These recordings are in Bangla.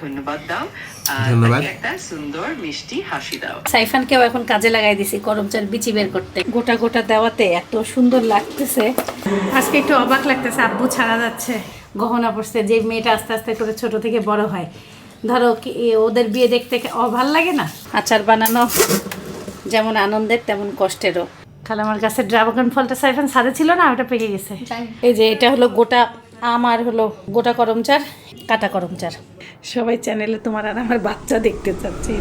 ধন্যবাদ দাও। ধন্যবাদ। একটা সুন্দর মিষ্টি হাসি দাও। সাইফানকেও এখন কাজে লাগাই দিছি করমচার বিচি বের করতে। গোটা গোটা দেওয়াতে এত সুন্দর লাগতেছে। আজকে একটু অবাক লাগতেছে আব্বু ছাড়া যাচ্ছে গহনা পড়ছে যে মেয়েটা আস্তে আস্তে করে ছোট থেকে বড় হয়। ধরো এ ওদের বিয়ে দেখতে ভালো লাগে না? আচার বানানো যেমন আনন্দের তেমন কষ্টেরও। খালা আমার কাছে ড্রাগন ফলটা সাইফান সাদে ছিল না ওটা পেকে গেছে। এই যে এটা হলো গোটা আম আর হলো গোটা করমচার কাটা করমচার। সবাই চ্যানেলে তোমার আর আমার বাচ্চা দেখতে চাচ্ছে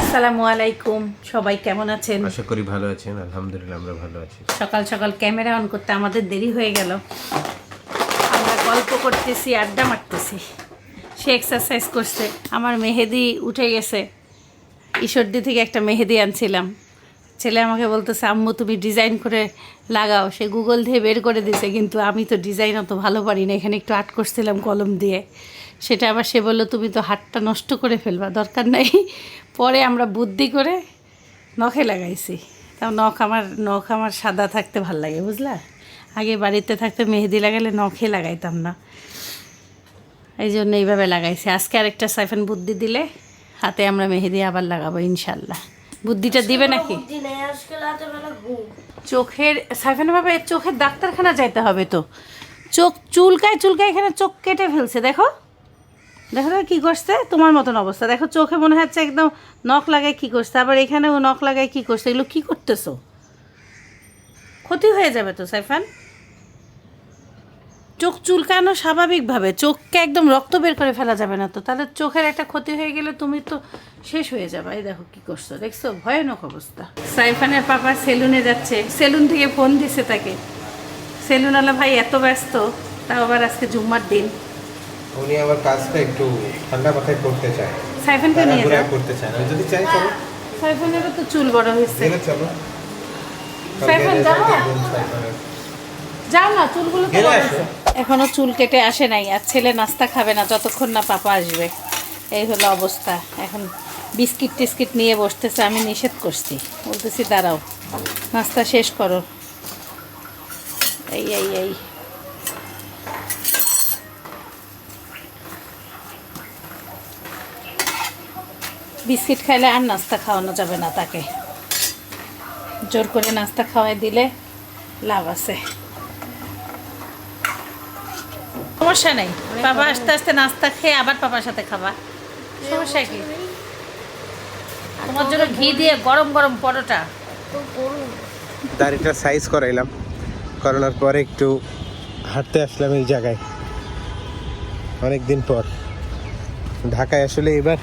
আসসালামু আলাইকুম সবাই কেমন আছেন? আশা করি ভালো আছেন আলহামদুলিল্লাহ আমরা ভালো আছি। সকাল সকাল ক্যামেরা অন করতে আমাদের দেরি হয়ে গেল। আমরা গল্প করতেছি আড্ডা মারতেছি। সে এক্সারসাইজ করছে। আমার মেহেদি উঠে গেছে। ঈশ্বরদি থেকে একটা মেহেদি আনছিলাম। ছেলে আমাকে বলতেছে, আম্মু, তুমি ডিজাইন করে লাগাও। সে গুগল দিয়ে বের করে দিছে, কিন্তু আমি তো ডিজাইন অত ভালো পারি না। এখানে একটু আর্ট করছিলাম কলম দিয়ে। সেটা আবার সে বলল, তুমি তো হাতটা নষ্ট করে ফেলবা, দরকার নাই। পরে আমরা বুদ্ধি করে নখে লাগাইছি। তাও নখ আমার নখ আমার সাদা থাকতে ভালো লাগে, বুঝলা? আগে বাড়িতে থাকতে মেহেদি লাগালে নখে লাগাইতাম না। এই জন্য এইভাবে লাগাইছি। আজকে আরেকটা সাইফেন বুদ্ধি দিলে হাতে আমরা মেহেদি আবার লাগাবো, ইনশাল্লাহ। বুদ্ধিটা দিবে নাকি? চোখের সাইফান ভাবে চোখের ডাক্তারখানা যাইতে হবে তো। চোখ চুলকায় চুলকায় এখানে চোখ কেটে ফেলছে দেখো। দেখো তো কী করছে? তোমার মতন অবস্থা। দেখো চোখে মনে হচ্ছে একদম নখ লাগায় কী করছে আবার এখানেও নখ লাগায় কী করছে এগুলো কী করতেছো? ক্ষতি হয়ে যাবে তো সাইফান? চোখ চুলকানো স্বাভাবিকভাবে চোখকে একদম রক্ত বের করে ফেলা যাবে না তো। তাহলে চোখের একটা ক্ষতি হয়ে গেলে তুমি তো শেষ হয়ে যাবে। এই দেখো কি করছ দেখছ? ভয়ানক অবস্থা। সাইফানের পাপা সেলুনে যাচ্ছে। সেলুন থেকে ফোন দিছে তাকে। সেলুন সেলুনওয়ালা ভাই এত ব্যস্ত তাও আবার আজকে জুম্মার দিন। উনি আমার কাজটা একটু ঠান্ডা মাথায় করতে চায়। সাইফানকে নিয়ে যাও। করতে চায় না। যদি চাই চলো। সাইফানেরও তো চুল বড় হয়েছে। চলো। সাইফান যাব? যাও না চুলগুলো তো বড় আসো। এখনও চুল কেটে আসে নাই আর ছেলে নাস্তা খাবে না যতক্ষণ না পাপা আসবে। এই হলো অবস্থা। এখন বিস্কিট টিস্কিট নিয়ে বসতেছে আমি নিষেধ করছি। বলতেছি দাঁড়াও নাস্তা শেষ করো। এই এই এই। বিস্কিট খাইলে আর নাস্তা খাওয়ানো যাবে না তাকে। জোর করে নাস্তা খাওয়াই দিলে লাভ আছে। সমস্যা নেই। বাবা আস্তে আস্তে নাস্তা খেয়ে আবার পাপার সাথে খাবা। সমস্যা কি? তোমার জন্য ঘি দিয়ে গরম গরম পরোটা। দাড়িটা সাইজ করাইলাম। করানোর পরে একটু হাঁটতে আসলাম এই জায়গায়। অনেক দিন পর। ঢাকায় আসলে এবার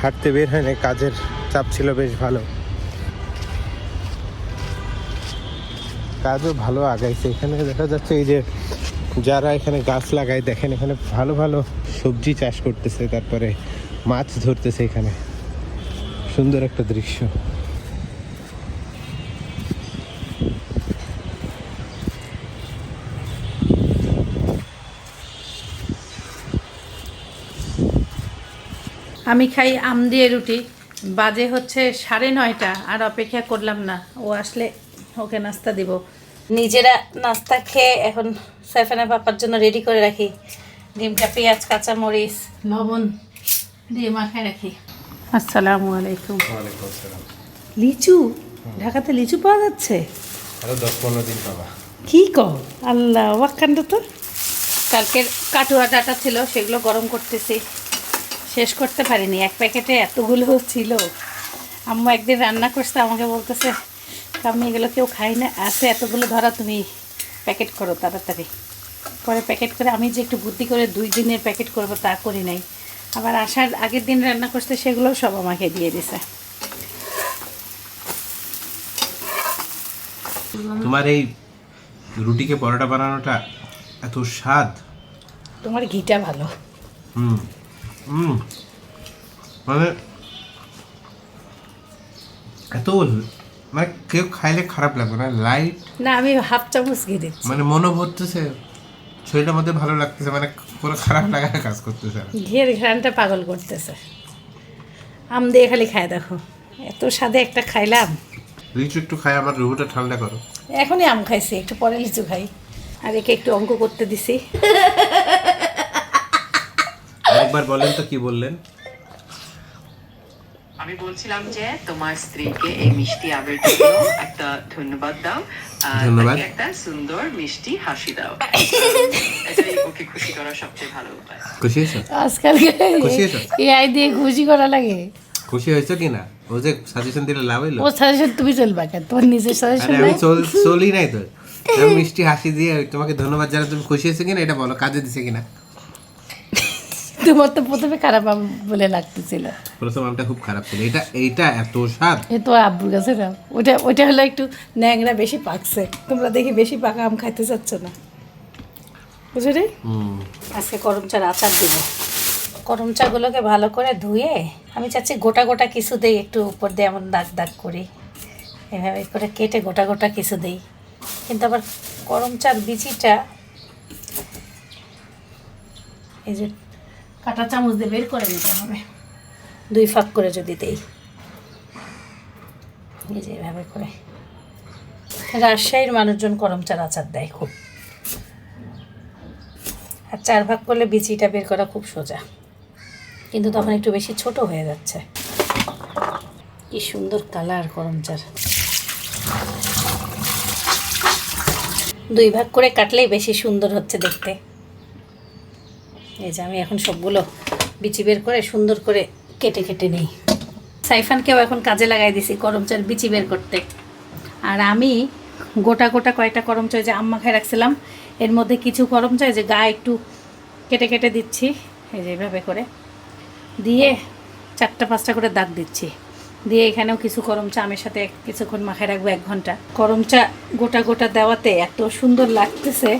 হাঁটতে বের হয়নি কাজের চাপ ছিল বেশ ভালো। কাজও ভালো আগাইছে। এখানে দেখা যাচ্ছে এই যে যারা এখানে গাছ লাগায়, দেখেন এখানে ভালো ভালো সবজি চাষ করতেছে, তারপরে মাছ ধরতেছে এখানে। সুন্দর একটা দৃশ্য। আমি খাই আম দিয়ে রুটি। বাজে হচ্ছে সাড়ে নয়টা, আর অপেক্ষা করলাম না। ও আসলে ওকে নাস্তা দিব। নিজেরা নাস্তা খেয়ে এখন সাইফানা পাপার জন্য রেডি করে রাখি। ডিমটা পেঁয়াজ কাঁচা মরিচ লবণ দিয়ে মাখায় রাখি। আসসালামু আলাইকুম। লিচু? ঢাকাতে লিচু পাওয়া যাচ্ছে? আরও দশ পনেরো দিন পাবা। কি কও? আল্লাহ ওয়াকান্ড তো। কালকের কাটুয়া ডাটা ছিল সেগুলো গরম করতেছি। শেষ করতে পারিনি। এক প্যাকেটে এতগুলো ছিল। আম্মু একদিন রান্না করছে আমাকে বলতেছে আমি এগুলো কেউ খাই না। আছে এতগুলো ধরা তুমি প্যাকেট করো তাড়াতাড়ি। পরে প্যাকেট করে আমি যে একটু বুদ্ধি করে দুই দিনের প্যাকেট করব তা করি নাই। আবার আসার আগের দিন রান্না করতে সেগুলোও সব আমাকে দিয়ে দিছে। তোমার এই রুটিকে পরোটা বানানোটা এত স্বাদ। তোমার ঘিটা ভালো। হুম হুম। মানে এত মানে কেউ খাইলে খারাপ লাগবে না লাইট না আমি হাফ চামচ ঘি দিচ্ছি। মানে মনও ভরতেছে শরীরের মধ্যে ভালো লাগতেছে মানে কোনো খারাপ লাগা কাজ করতেছে না। ঘিয়ের ঘ্রানটা পাগল করতেছে। আম দিয়ে খালি খায় দেখো। এত স্বাদে একটা খাইলাম। লিচু একটু খাই আমার রুহুটা ঠান্ডা করো। এখনই আম খাইছি একটু পরে লিচু খাই। আর একে একটু অঙ্ক করতে দিছি। একবার বলেন তো কি বললেন? আমি বলছিলাম যে তোমার স্ত্রীকে এই মিষ্টি আবের জন্য একটা ধন্যবাদ দাও। আর ধন্যবাদ। তাকে একটা সুন্দর মিষ্টি হাসি দাও। এটাই ওকে খুশি করার সবচেয়ে ভালো উপায়। খুশি হয়েছো? আজকাল খুশি হয়েছো? এআই দিয়ে খুশি করা লাগে। খুশি হয়েছো কি না ও যে সাজেশন দিলে লাভ হইল? ও সাজেশন তুমি চলবা কেন? তোমার নিজের সাজেশন আমি চল চলি নাই তো। মিষ্টি হাসি দিয়ে তোমাকে ধন্যবাদ জানা তুমি খুশি হয়েছো কিনা এটা বলো? কাজে দিছে কিনা? তোমার তো প্রথমে খারাপ আম বলে লাগতেছিল। প্রথম আমটা খুব খারাপ ছিল। এটা এইটা এত স্বাদ? এ তো আব্বুর কাছে না। ওটা ওইটা হলো একটু ন্যাংরা বেশি পাকছে। তোমরা দেখি বেশি পাকা আম খাইতে চাচ্ছ না? বুঝলি রে? হুম। আজকে করম চার আচার দিব। করম চাগুলোকে ভালো করে ধুয়ে আমি চাচ্ছি গোটা গোটা কিছু দেই একটু উপর দিয়ে এমন দাগ দাগ করি। এভাবে করে কেটে গোটা গোটা কিছু দেই। কিন্তু আবার করম চার বিচিটা এই যে কাটা চামচ দিয়ে বের করে নিতে হবে। দুই ফাঁক করে যদি দেই। এই যে এভাবে করে। রাজশাহীর মানুষজন করম চার আচার দেয় খুব। আর চার ভাগ করলে বিচিটা বের করা খুব সোজা। কিন্তু তখন একটু বেশি ছোট হয়ে যাচ্ছে। কি সুন্দর কালার করমচার দুই ভাগ করে কাটলেই বেশি সুন্দর হচ্ছে দেখতে। এই যে আমি এখন সবগুলো বিচি বের করে সুন্দর করে কেটে কেটে নিই। সাইফানকেও এখন কাজে লাগাই দিছি করমচার বিচি বের করতে। আর আমি গোটা গোটা কয়েকটা করম চাই যে আম্মা খাই রাখছিলাম, এর মধ্যে কিছু করম চাই যে গা একটু কেটে কেটে দিচ্ছি, এই যে এইভাবে করে। দিয়ে চারটা পাঁচটা করে দাগ দিচ্ছি। দিয়ে এখানেও কিছু করম চা আমের সাথে কিছুক্ষণ মাখায় রাখব এক ঘণ্টা। করম চা গোটা গোটা দেওয়াতে এত সুন্দর লাগতেছে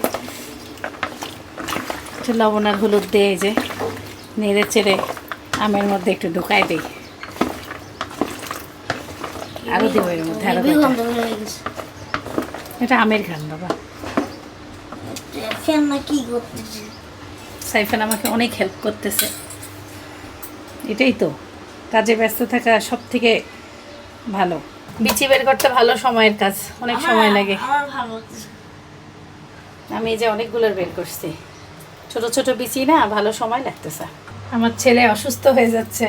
একটু লবণ আর হলুদ দিয়ে এই যে নেড়ে চেড়ে আমের মধ্যে একটু ঢুকাই দিই। আরও দেবো এর মধ্যে আরও এটা আমের ঘ্রাণ বাবা। সাইফান আমাকে অনেক হেল্প করতেছে। এটাই তো কাজে ব্যস্ত থাকা সব থেকে ভালো। বিচি বের করতে ভালো সময়ের কাজ অনেক সময় লাগে। আমি এই যে অনেকগুলোর বের করছি। ছোট ছোট বিচি না, ভালো সময় লাগতেছে। আমার ছেলে অসুস্থ হয়ে যাচ্ছে।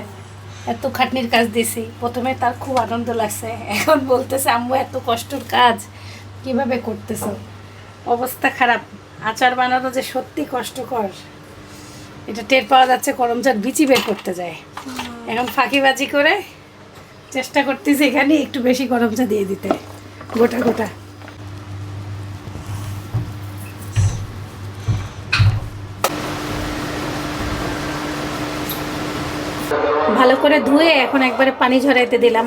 এত খাটনির কাজ দিছি। প্রথমে তার খুব আনন্দ লাগছে। এখন বলতেছে, আম্মু, এত কষ্টর কাজ। কীভাবে করতেছো? অবস্থা খারাপ। আচার বানানো যে সত্যি কষ্টকর, এটা টের পাওয়া যাচ্ছে করমচার বিচি বের করতে যায়। এখন ফাঁকিবাজি করে চেষ্টা করতেছি এখানে একটু বেশি করমচা দিয়ে দিতে, গোটা গোটা। ভালো করে ধুয়ে এখন একবারে পানি ঝরাইতে দিলাম।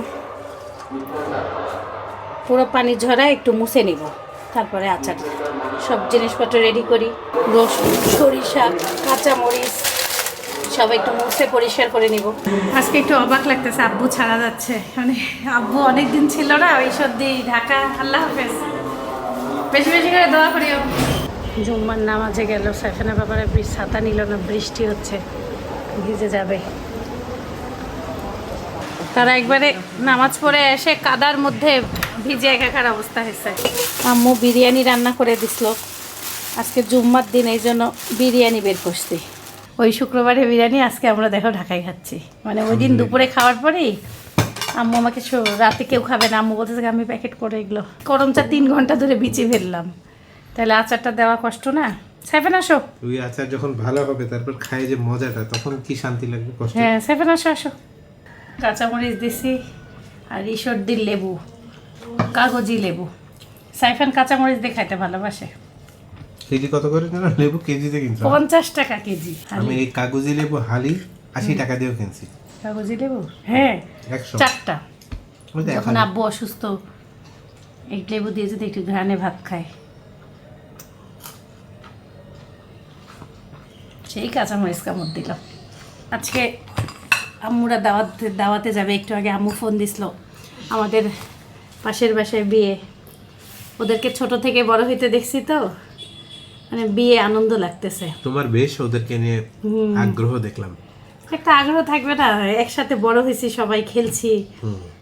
পুরো পানি ঝরায় একটু মুছে নিব। তারপরে আচার। সব জিনিসপত্র রেডি করি। রসুন, সরিষা, কাঁচামরিচ, সব একটু মুছে পরিষ্কার করে নিব। আজকে একটু অবাক লাগতেছে, আব্বু ছাড়া যাচ্ছে। মানে আব্বু অনেক দিন ছিল না ওই সর্দি ঢাকা। আল্লাহ হাফেজ। বেশি বেশি করে দোয়া করিও জুম্মার নামাজে গেল সাইফানের ব্যাপারে ছাতা নিল না, বৃষ্টি হচ্ছে। ভিজে যাবে। তারা একবারে নামাজ পড়ে এসে কাদার মধ্যে ভিজে একাকার অবস্থা হয়েছে। আম্মু বিরিয়ানি রান্না করে দিছিল। আজকে জুম্মার দিন এই জন্য বিরিয়ানি বের করছি। ওই শুক্রবারে বিরিয়ানি আজকে আমরা দেখো ঢাকায় খাচ্ছি। মানে ওই দিন দুপুরে খাওয়ার পরেই আম্মু আমাকে রাতে কেউ খাবে না। আম্মু বলতেছে আমি প্যাকেট করে এগুলো করম চা তিন ঘণ্টা ধরে বিচি ফেললাম। তাহলে আচারটা দেওয়া কষ্ট না? সেভেন আসো। ওই আচার যখন ভালো হবে তারপর খাই যে মজাটা তখন কি শান্তি লাগবে কষ্ট? হ্যাঁ সেভেন আসো আসো। কাঁচামরিচ দিছি আর ঈশ্বরদীর লেবু কাগজি লেবু। সাইফান কাঁচামরিচ দিয়ে খাইতে ভালোবাসে। কেজি কত করে জানো? লেবু কেজিতে কিনছো? পঞ্চাশ টাকা কেজি আমি এই কাগজি লেবু হালি আশি টাকা দিয়েও কিনছি। কাগজি লেবু? হ্যাঁ চারটা। যখন আব্বু অসুস্থ এই লেবু দিয়ে যদি একটু ঘ্রাণে ভাত খায়। সেই কাঁচামরিচ কামড় দিল। আজকে আম্মুরা দাওয়াতে দাওয়াতে যাবে একটু আগে আম্মু ফোন দিছিল আমাদের পাশের বাসায় বিয়ে। ওদেরকে ছোট থেকে বড় হইতে দেখছি তো মানে বিয়ে আনন্দ লাগতেছে। তোমার বেশ ওদেরকে নিয়ে আগ্রহ দেখলাম। একটা আগ্রহ থাকবে না একসাথে বড় হয়েছি সবাই খেলছি।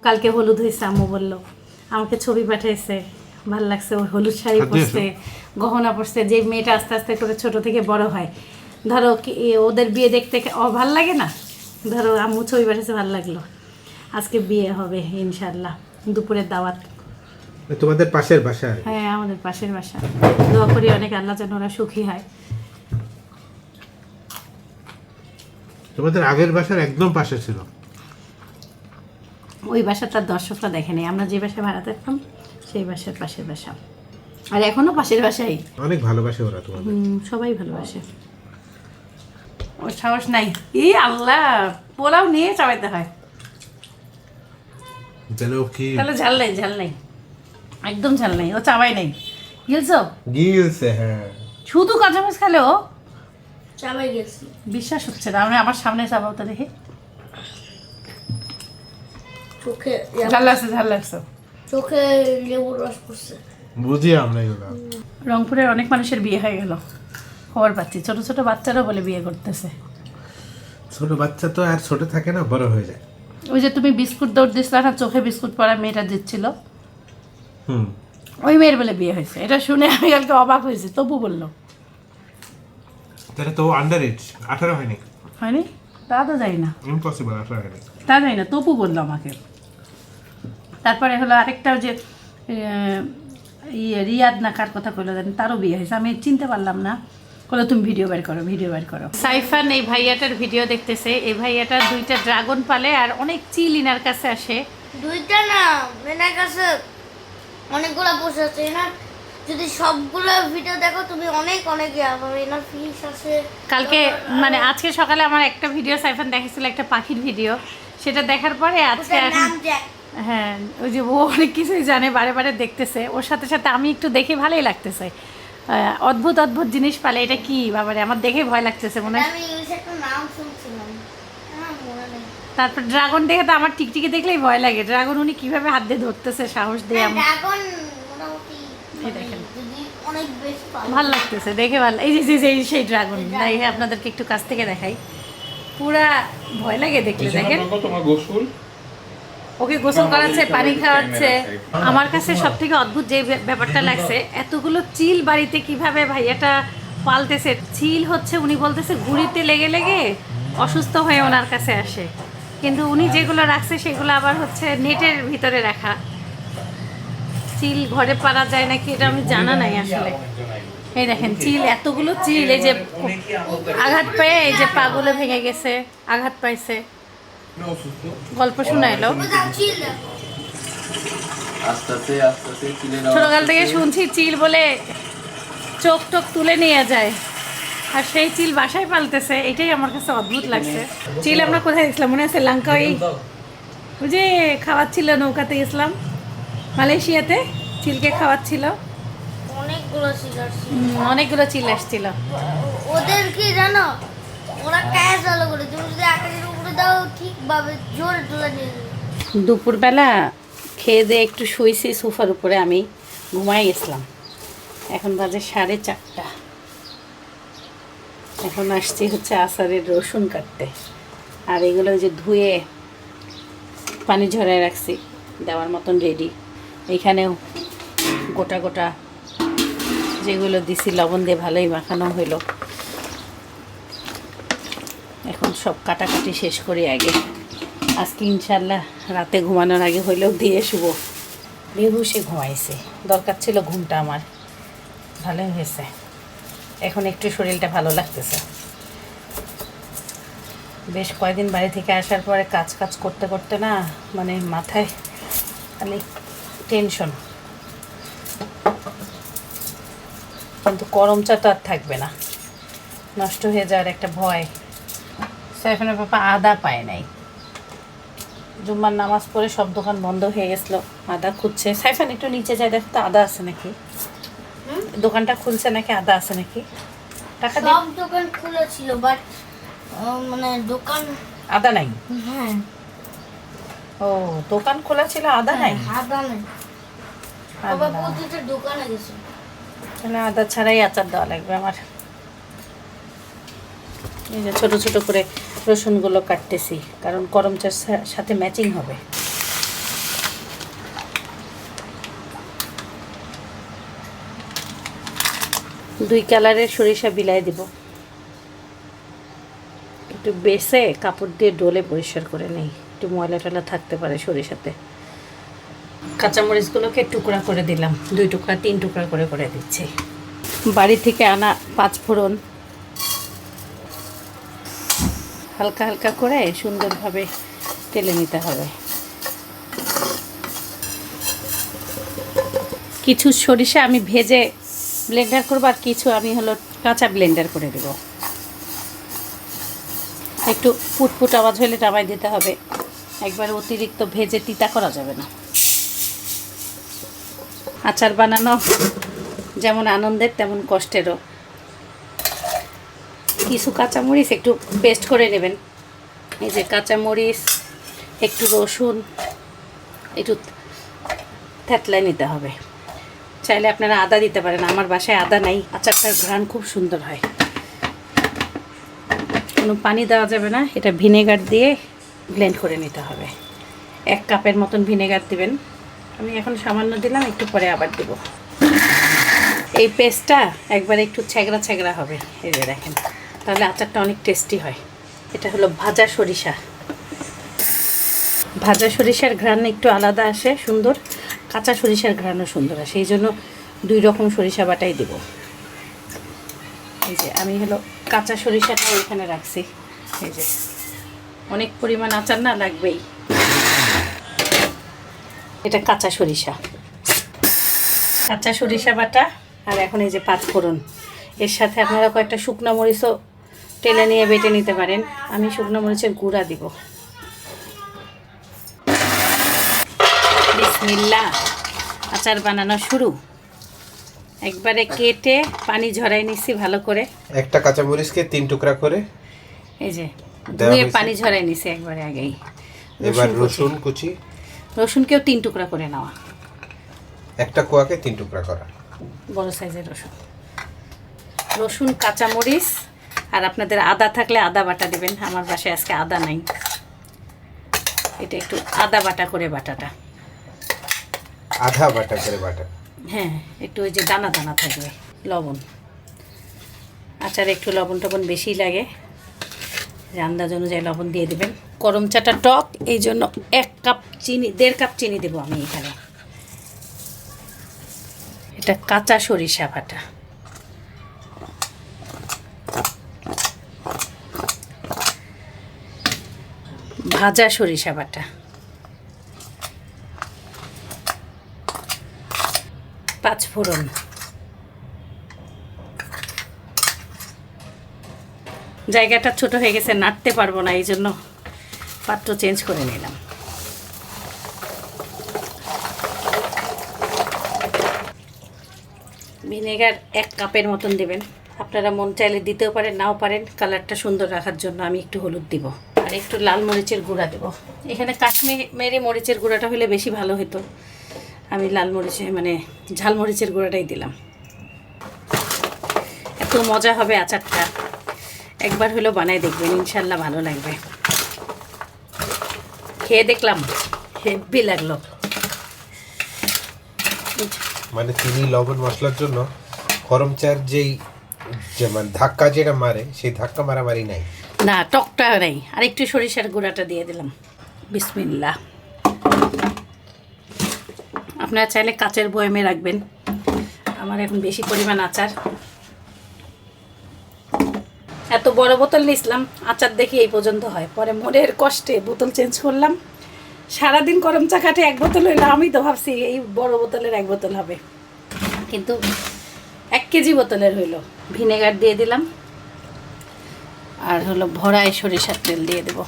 কালকে হলুদ হয়েছে আম্মু বলল আমাকে ছবি পাঠাইছে ভালো লাগছে ওর হলুদ শাড়ি পরছে গহনা পরছে যে মেয়েটা আস্তে আস্তে করে ছোট থেকে বড় হয়। ধরো ওদের বিয়ে দেখতে ভালো লাগে না? ধরো আম্মু ছবি পাঠিয়েছে ভালো লাগল। আজকে বিয়ে হবে ইনশাল্লাহ দুপুরের দাওয়াত। তোমাদের পাশের বাসা হ্যাঁ আমাদের পাশের বাসা। দোয়া করি অনেক আল্লাহ যেন ওরা সুখী হয়। তোমাদের আগের বাসার একদম পাশে ছিল? ওই বাসার তার দর্শকরা দেখেনি আমরা যে বাসায় ভাড়া থাকতাম সেই বাসার পাশের বাসা। আর এখনও পাশের বাসাই। অনেক ভালোবাসে ওরা তোমাদের। সবাই ভালোবাসে। ওর সাহস নাই। আল্লাহ পোলাও নিয়ে চাবাইতে হয়। কি তাহলে ঝাল নেই ঝাল নেই। একদম ঝাল নেই ও চাবাই নেই। গিলছো? গিলছে হ্যাঁ। শুধু কাঁচা মাছ খেলে ও? চাবাই গেছি। বিশ্বাস হচ্ছে না আমি আমার সামনে চাবাও তো দেখি। চোখে ঝাল লাগছে ঝাল লাগছে। চোখে লেবুর রস পড়ছে। বুঝি আমরা এগুলো। রংপুরের অনেক মানুষের বিয়ে হয়ে গেল। খবর পাচ্ছি। ছোট ছোট বাচ্চারাও বলে বিয়ে করতেছে। ছোট বাচ্চা তো আর ছোট থাকে না বড় হয়ে যায়। ওই যে তুমি বিস্কুট দৌড় দিছিল না চোখে বিস্কুট পড়া মেয়েটা দিচ্ছিল? হুম। ওই মেয়ের বলে বিয়ে হয়েছে। এটা শুনে আমি কালকে অবাক হয়েছি তবু বলল। তাহলে তো আন্ডার এজ আঠারো হয়নি। হয়নি? তা তো যাই না। ইম্পসিবল আঠারো হয়নি। তা যাই না তপু বলল আমাকে। তারপরে হলো আরেকটা যে ইয়ে রিয়াদ না কার কথা কইলো জানি তারও বিয়ে হয়েছে। আমি চিনতে পারলাম না। বলে তুমি ভিডিও বের করো ভিডিও বের করো। সাইফান এই ভাইয়াটার ভিডিও দেখতেছে এই ভাইয়াটা দুইটা ড্রাগন পালে আর অনেক চিল ইনার কাছে আসে। দুইটা না এনার কাছে অনেকগুলো বসে আছে। এনার যদি সবগুলো ভিডিও দেখো তুমি অনেক অনেক এনার ফিস আছে। কালকে মানে আজকে সকালে আমার একটা ভিডিও সাইফান দেখেছিল একটা পাখির ভিডিও সেটা দেখার পরে আজকে নাম জ্যাক হ্যাঁ ওই যে ও অনেক কিছুই জানে বারে বারে দেখতেছে। ওর সাথে সাথে আমি একটু দেখে ভালোই লাগতেছে। অদ্ভুত অদ্ভুত জিনিস পালে এটা কি? বাবারে আমার দেখে ভয় লাগতেছে মনে হয়। আমি হ্যাঁ মনে তারপর ড্রাগন দেখে তো আমার টিকটিকি দেখলেই ভয় লাগে। ড্রাগন উনি কীভাবে হাত দিয়ে ধরতেছে সাহস দিয়ে আমার ড্রাগন মোটামুটি এই দেখেন। যদি অনেক বেশি পাবে ভালো লাগতেছে দেখে ভালো এই যে- যে যে এই সেই ড্রাগন। তাই আপনাদেরকে একটু কাছ থেকে দেখাই। পুরা ভয় লাগে দেখলে দেখেন। তোমার গোসল। ওকে গোসল করাচ্ছে পানি খাওয়াচ্ছে। আমার কাছে সব থেকে অদ্ভুত যে ব্যাপারটা লাগছে এতগুলো চিল বাড়িতে কীভাবে ভাইয়াটা পালতেছে? চিল হচ্ছে উনি বলতেছে ঘুড়িতে লেগে লেগে অসুস্থ হয়ে ওনার কাছে আসে। কিন্তু উনি যেগুলো রাখছে সেগুলো আবার হচ্ছে নেটের ভিতরে রাখা। চিল ঘরে পারা যায় নাকি এটা আমি জানা নাই আসলে। এই দেখেন চিল এতগুলো চিল এই যে আঘাত পেয়ে এই যে পাগুলো ভেঙে গেছে আঘাত পাইছে। গল্প কিনে নাও। ছোটকাল থেকে শুনছি চিল বলে চোখ টোক তুলে নিয়ে যায়। আর সেই চিল বাসায় পালতেছে এটাই আমার কাছে অদ্ভুত লাগছে। চিল আমরা কোথায় গেছিলাম? মনে আছে লঙ্কা ওই যে খাওয়াচ্ছিল নৌকাতে গেছিলাম। মালয়েশিয়াতে চিলকে খাওয়াচ্ছিল। অনেকগুলো চিল অনেকগুলো চিল আসছিল। ওদের কি জানো ওরা ক্যাশ চালু করে। তুমি যদি আকাশের দুপুরবেলা খেয়ে দিয়ে একটু শুয়েছি, সোফার উপরে আমি ঘুমাই গেছিলাম। এখন বাজে সাড়ে চারটা। এখন আসছি হচ্ছে আষাঢ়ের রসুন কাটতে। আর এগুলো যে ধুয়ে পানি ঝরায় রাখছি, দেওয়ার মতন রেডি এইখানেও গোটা গোটা যেগুলো দিছি, লবণ দিয়ে ভালোই মাখানো হইল। এখন সব কাটাকাটি শেষ করি আগে। আজকে ইনশাল্লাহ রাতে ঘুমানোর আগে হইলেও দিয়ে শুভ বেহুশে ঘুমাইছে। দরকার ছিল ঘুমটা আমার। ভালোই হয়েছে। এখন একটু শরীরটা ভালো লাগতেছে। বেশ কয়েকদিন বাড়ি থেকে আসার পরে কাজ কাজ করতে করতে না মানে মাথায় খালি টেনশন। কিন্তু করম চা তো আর থাকবে না। নষ্ট হয়ে যাওয়ার একটা ভয়। সাইফানের পাপা আদা পায় নাই। জুম্মার নামাজ পড়ে সব দোকান বন্ধ হয়ে গেছিল আদা খুঁজছে। সাইফান একটু নিচে যায় দেখো তো আদা আছে নাকি? দোকানটা খুলছে নাকি আদা আছে নাকি? টাকা সব দোকান খোলা ছিল বাট মানে দোকান আদা নাই? হ্যাঁ। ও দোকান খোলা ছিল আদা নাই? আদা নেই। বাবা। প্রতিটা দোকানে গেছে। তাহলে আদা ছাড়াই আচার দেওয়া লাগবে আমার। এই যে ছোট ছোট করে রসুনগুলো কাটতেছি, কারণ করম চার সাথে ম্যাচিং হবে। দুই কালারের সরিষা বিলাই দিব। একটু বেসে কাপড় দিয়ে ডোলে পরিষ্কার করে নেই, একটু ময়লা টয়লা থাকতে পারে সরিষাতে। কাঁচামরিচগুলোকে টুকরা করে দিলাম, দুই টুকরা, তিন টুকরা করে করে দিচ্ছি। বাড়ি থেকে আনা পাঁচ ফোড়ন হালকা হালকা করে সুন্দরভাবে তেলে নিতে হবে। কিছু সরিষা আমি ভেজে ব্লেন্ডার করব আর কিছু আমি হলো কাঁচা ব্লেন্ডার করে দেব। একটু ফুটফুট আওয়াজ হলে নামাই দিতে হবে। একবার অতিরিক্ত ভেজে তিতা করা যাবে না। আচার বানানো যেমন আনন্দের, তেমন কষ্টেরও। কিছু কাঁচামরিচ একটু পেস্ট করে নেবেন। এই যে কাঁচামরিচ, একটু রসুন, একটু থেতলায় নিতে হবে। চাইলে আপনারা আদা দিতে পারেন, আমার বাসায় আদা নাই, আচারটার ঘ্রাণ খুব সুন্দর হয়। কোনো পানি দেওয়া যাবে না, এটা ভিনেগার দিয়ে ব্লেন্ড করে নিতে হবে। এক কাপের মতন ভিনেগার দিবেন। আমি এখন সামান্য দিলাম, একটু পরে আবার দেব। এই পেস্টটা একবার একটু ছ্যাগড়া ছ্যাগড়া হবে। এই যে দেখেন। তাহলে আচারটা অনেক টেস্টি হয়। এটা হলো ভাজা সরিষা। ভাজা সরিষার ঘ্রাণ একটু আলাদা আসে, সুন্দর। কাঁচা সরিষার ঘ্রাণও সুন্দর আসে। এই জন্য দুই রকম সরিষা বাটাই দেব। এই যে আমি হলো কাঁচা সরিষাটা এখানে রাখছি। এই যে অনেক পরিমাণ আচার না লাগবেই। এটা কাঁচা সরিষা। কাঁচা সরিষা বাটা আর এখন এই যে পাঁচ ফোড়ন এর সাথে আপনারা কয়েকটা শুকনো মরিচও টেলে নিয়ে বেটে নিতে পারেন। আমি শুকনো মরিচের গুঁড়া দিব। বিসমিল্লা আচার বানানো শুরু। একবারে কেটে পানি ঝরাই নিচ্ছি ভালো করে। একটা কাঁচামরিচকে তিন টুকরা করে এই যে ধুয়ে পানি ঝরাই নিছি একবারে আগেই। এবার কুচি। রসুন কুচি। রসুনকেও তিন টুকরা করে নেওয়া। একটা কোয়াকে তিন টুকরা করা। বড় সাইজের রসুন। রসুন কাঁচামরিচ আর আপনাদের আদা থাকলে আদা বাটা দেবেন। আমার বাসায় আজকে আদা নাই। এটা একটু আদা বাটা করে বাটাটা। আধা বাটা করে বাটা। হ্যাঁ একটু ওই যে দানা দানা থাকবে লবণ। আচারে একটু লবণ টবণ বেশি লাগে। আন্দাজ অনুযায়ী লবণ দিয়ে দেবেন। করম চাটা টক এই জন্য এক কাপ চিনি দেড় কাপ চিনি দেবো আমি এখানে। এটা কাঁচা সরিষা বাটা। ভাজা সরিষা বাটা। পাঁচ ফোড়ন। জায়গাটা ছোট হয়ে গেছে, নাড়তে পারব না, এই জন্য পাত্র চেঞ্জ করে নিলাম। ভিনেগার এক কাপের মতন দেবেন। আপনারা মন চাইলে দিতেও পারেন, নাও পারেন, কালারটা সুন্দর রাখার জন্য আমি একটু হলুদ দিব। আর একটু লাল মরিচের গুঁড়া দেব। এখানে কাশ্মীরি মরিচের গুঁড়াটা হলে বেশি ভালো হতো। আমি লাল মরিচে মানে ঝাল মরিচের গুঁড়াটাই দিলাম। এত মজা হবে আচারটা। একবার হলেও বানাই দেখবেন, ইনশাল্লাহ ভালো লাগবে। খেয়ে দেখলাম, হেভি লাগল। মানে চিনি, লবণ, মশলার জন্য গরম চার যেই মানে ধাক্কা যেটা মারে, সেই ধাক্কা মারামারি নাই। না টকটা নেই। আর একটু সরিষার গুঁড়াটা দিয়ে দিলাম। বিসমিল্লা আপনারা চাইলে কাচের বয়মে রাখবেন। আমার এখন বেশি পরিমাণ আচার। এত বড় বোতল নিয়েছিলাম, আচার দেখি এই পর্যন্ত হয়। পরে মনের কষ্টে বোতল চেঞ্জ করলাম। সারাদিন গরম চা খাটে এক বোতল হইল, আমি তো ভাবছি এই বড় বোতলের এক বোতল হবে। কিন্তু এক কেজি বোতলের হইল। ভিনেগার দিয়ে দিলাম। আর হলো ভরাই সরিষার তেল দিয়ে দেব।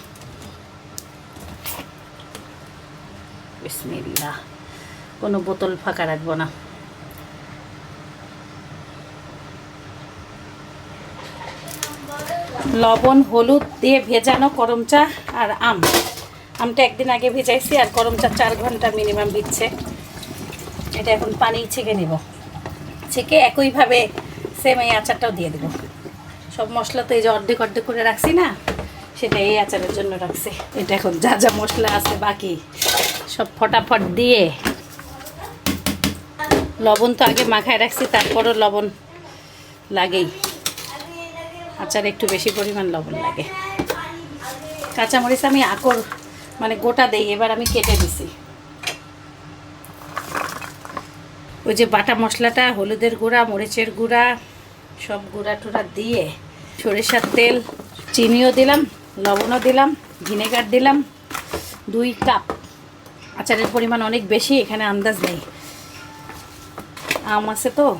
বিসমিল্লাহ। কোনো বোতল ফাঁকা রাখব না। লবণ, হলুদ দিয়ে ভেজানো করম চা আর আম। আমটা একদিন আগে ভেজাইছি আর করম চা চার ঘণ্টা মিনিমাম দিচ্ছে। এটা এখন পানি ছেঁকে নেব। ছেঁকে একইভাবে সেম এই আচারটাও দিয়ে দেবো। সব মশলা তো এই যে অর্ধেক অর্ধেক করে রাখছি না, সেটা এই আচারের জন্য রাখছি। এটা এখন যা যা মশলা আছে বাকি, সব ফটাফট দিয়ে। লবণ তো আগে মাখায় রাখছি, তারপরও লবণ লাগেই। আচার একটু বেশি পরিমাণ লবণ লাগে। কাঁচামরিচ আমি আকর মানে গোটা দেই, এবার আমি কেটে দিছি। ওই যে বাটা মশলাটা, হলুদের গুঁড়া, মরিচের গুঁড়া সব গুঁড়া টুড়া দিয়ে সরিষার তেল, চিনিও দিলাম, লবণও দিলাম, ভিনেগার দিলাম, দুই কাপ। আচারের পরিমাণ অনেক বেশি, এখানে আন্দাজ নেই। আম আছে তো,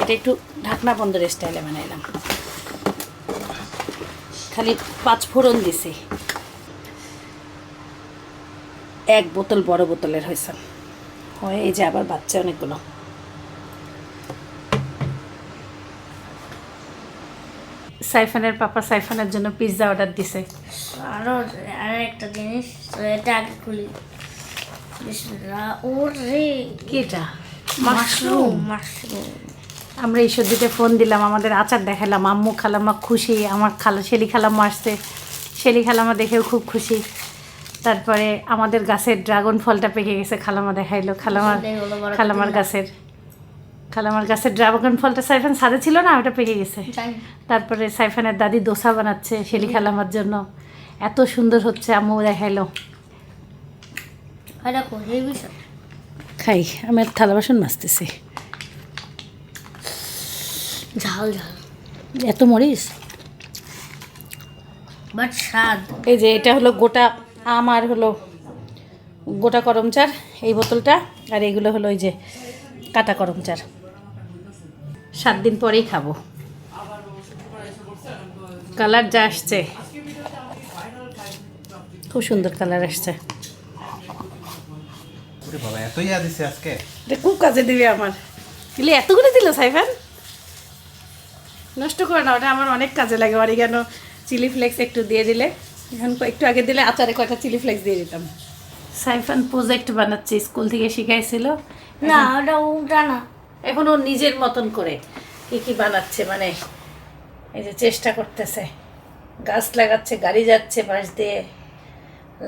এটা একটু ঢাকনা বন্ধের স্টাইলে বানাইলাম। খালি পাঁচ ফোড়ন দিছি। এক বোতল বড় বোতলের হয়েছে। হয় এই যে আবার বাচ্চা অনেকগুলো। সাইফানের পাপা সাইফানের জন্য পিৎজা অর্ডার দিছে। আরও আর একটা জিনিস এটা আগে খুলি। ওরে। কি এটা মাশরুম। মাশরুম। আমরা ঈশ্বরদীতে ফোন দিলাম আমাদের আচার দেখালাম আম্মু খালাম্মা খুশি আমার খালা শেলি খালাম্মা আসছে। শেলি খালাম্মা দেখেও খুব খুশি। তারপরে আমাদের গাছের ড্রাগন ফলটা পেকে গেছে খালামা দেখাইলো খালামার খালামার গাছের। খালামার গাছের ড্রাগন ফলটা সাইফান সাদে ছিল না ওটা পেকে গেছে। তারপরে সাইফানের দাদি দোসা বানাচ্ছে শেলি খালামার জন্য। এত সুন্দর হচ্ছে আম্মু দেখাইলো। খাই আমি থালা বাসন মাজতেছি। ঝাল ঝাল। এত মরিস বাট স্বাদ। এই যে এটা হলো গোটা আম আর হলো গোটা করমচার এই বোতলটা। আর এগুলো হলো ওই যে কাটা করমচার। সাত দিন পরেই খাব। কালার যা আসছে। খুব সুন্দর কালার আসছে। ওরে বাবা এতই দিছে আজকে? এটা খুব কাজে দিবে আমার? দিলে এতগুলো দিল সাইফান? নষ্ট করে না ওটা আমার অনেক কাজে লাগে। অরিগানো চিলি ফ্লেক্স একটু দিয়ে দিলে। এখন একটু আগে দিলে আচারে কয়টা চিলি ফ্লেক্স দিয়ে দিতাম। সাইফান প্রজেক্ট বানাচ্ছে স্কুল থেকে শিখাইছিল। না ওটা উল্টা না। এখন ও নিজের মতন করে কি কি বানাচ্ছে মানে এই যে চেষ্টা করতেছে। গাছ লাগাচ্ছে, গাড়ি যাচ্ছে পাশ দিয়ে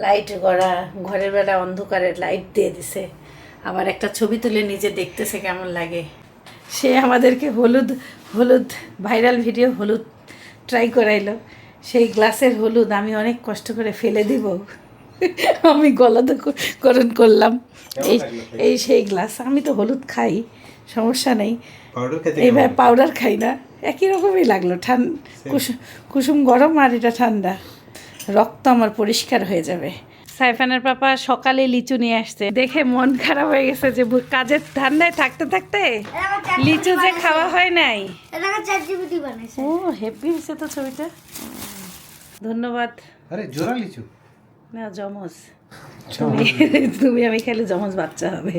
লাইট গড়া, ঘরের বেলা অন্ধকারে লাইট দিয়ে দিছে। আবার একটা ছবি তুলে নিজে দেখতেছে কেমন লাগে। সে আমাদেরকে হলুদ হলুদ ভাইরাল ভিডিও হলুদ ট্রাই করাইলো। সেই গ্লাসের হলুদ আমি অনেক কষ্ট করে ফেলে দিব। আমি গলাধকরণ করলাম। এই এই সেই গ্লাস আমি তো হলুদ খাই সমস্যা নেই। পাউডার খেতে এইবার পাউডার খাই না একই রকমই লাগল ঠান কুসুম কুসুম গরম আর এটা ঠান্ডা। রক্ত আমার পরিষ্কার হয়ে যাবে। সাইফানের পাপা সকালে লিচু নিয়ে আসছে। দেখে মন খারাপ হয়ে গেছে যে কাজের ঠান্ডায় থাকতে থাকতে লিচু যে খাওয়া হয় নাই। ও হ্যাপি হয়েছে তো ছবিটা ধন্যবাদ। আরে জোড়া লিচু? না জমজ? তুমি তুমি আমি খেলে জমজ বাচ্চা হবে।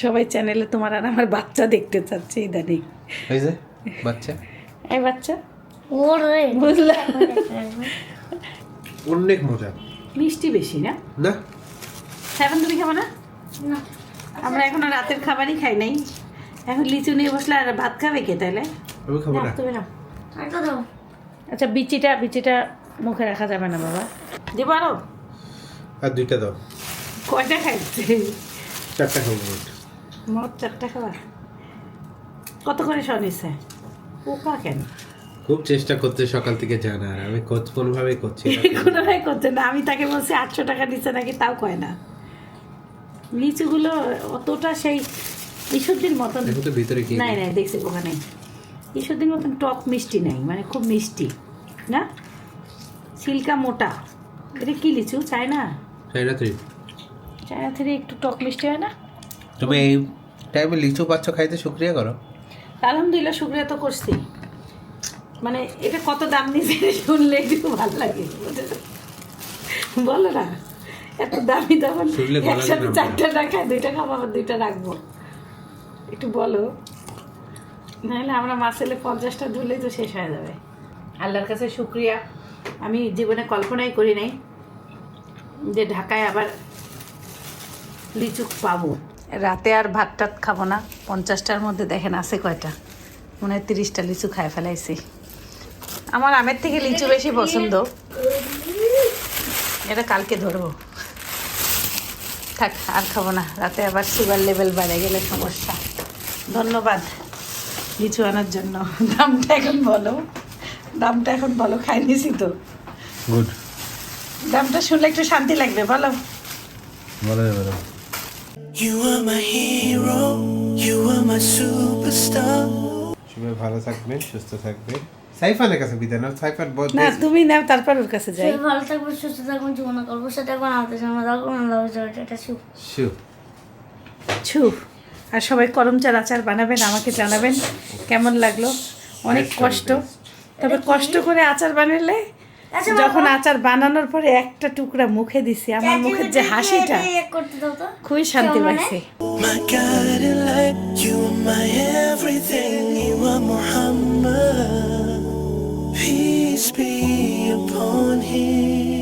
সবাই চ্যানেলে তোমার আর আমার বাচ্চা দেখতে চাচ্ছে ইদানিং। এই যে বাচ্চা? এই বাচ্চা? ওরে বুঝলাম অনেক মজা। মিষ্টি বেশি না? না? সেভেন তুমি খাব না? না। আমরা এখনও রাতের খাবারই খাই নাই। এখন লিচু নিয়ে বসলে আর ভাত খাবে কে তাহলে আমি খাব না। তুমি নাও। আচ্ছা বিচিটা বিচিটা মুখে রাখা যাবে না বাবা। দিব আরও? আর দুইটা দাও। কয়টা খাইছে? চারটা খাব মোট। চারটা খাওয়া। কত করে শনিছে পোকা কেন? খুব চেষ্টা করতে সকাল থেকে জানা আর আমি কোচ কোনোভাবেই করছি না। কোনো ভাই করছে না। আমি তাকে বলছি আটশো টাকা নিচ্ছে নাকি? তাও কয় না। লিচুগুলো অতটা সেই ঈশ্বরদীর মতন তো ভিতরে কি? নাই নাই দেখছি ওখানে। ঈশ্বরদীর মতন টক মিষ্টি নাই মানে খুব মিষ্টি না? সিল্কা মোটা। এটা কি লিচু? চায় না চাইনা তুই চায়না থেকে একটু টক মিষ্টি হয় না? তুমি এই টাইমে লিচু পাচ্ছ খাইতে শুক্রিয়া করো। আলহামদুলিল্লাহ শুক্রিয়া তো করছি। মানে এটা কত দাম নিয়েছে শুনলে একটু ভালো লাগে। বলো না এত দামি শুনলে একসাথে। চারটা টাকা দুইটা খাব আবার দুইটা রাখব। একটু বলো। নাহলে আমরা মাসেলে পঞ্চাশটা ধরলেই তো শেষ হয়ে যাবে। আল্লাহর কাছে শুক্রিয়া। আমি জীবনে কল্পনাই করি নাই। যে ঢাকায় আবার লিচু পাবো। রাতে আর ভাত টাত খাব না। পঞ্চাশটার মধ্যে দেখেন আছে কয়টা। মনে হয় তিরিশটা লিচু খায় ফেলাইছি। আমার আমের থেকে লিচু বেশি পছন্দ। এটা কালকে ধরবো। থাক আর খাব না। রাতে আবার সুগার লেভেল বেড়ে গেলে সমস্যা। ধন্যবাদ লিচু আনার জন্য। দামটা এখন বলো। দামটা এখন বলো খাই নিছি তো। গুড দামটা শুনলে একটু শান্তি লাগবে বলো। বলো বলো। You are my hero, you are my superstar. সবাই ভালো থাকবেন সুস্থ থাকবেন। সাইফানের কাছে বিদায় নাও। সাইফান বহুত না তুমি নাও তারপর ওর কাছে যাই। ভালো থাকবে সুস্থ থাকবেন জীবনে গল্প সাথে এখন আমাদের জন্য রাখবেন আল্লাহ এটা শুভ। শু ছু আর সবাই করম চাল আচার বানাবেন আমাকে জানাবেন কেমন লাগল। অনেক কষ্ট। তবে কষ্ট করে আচার বানালে যখন আচার বানানোর পরে একটা টুকরা মুখে দিছি আমার মুখের যে হাসিটা খুবই শান্তি পাইছে Peace be upon him.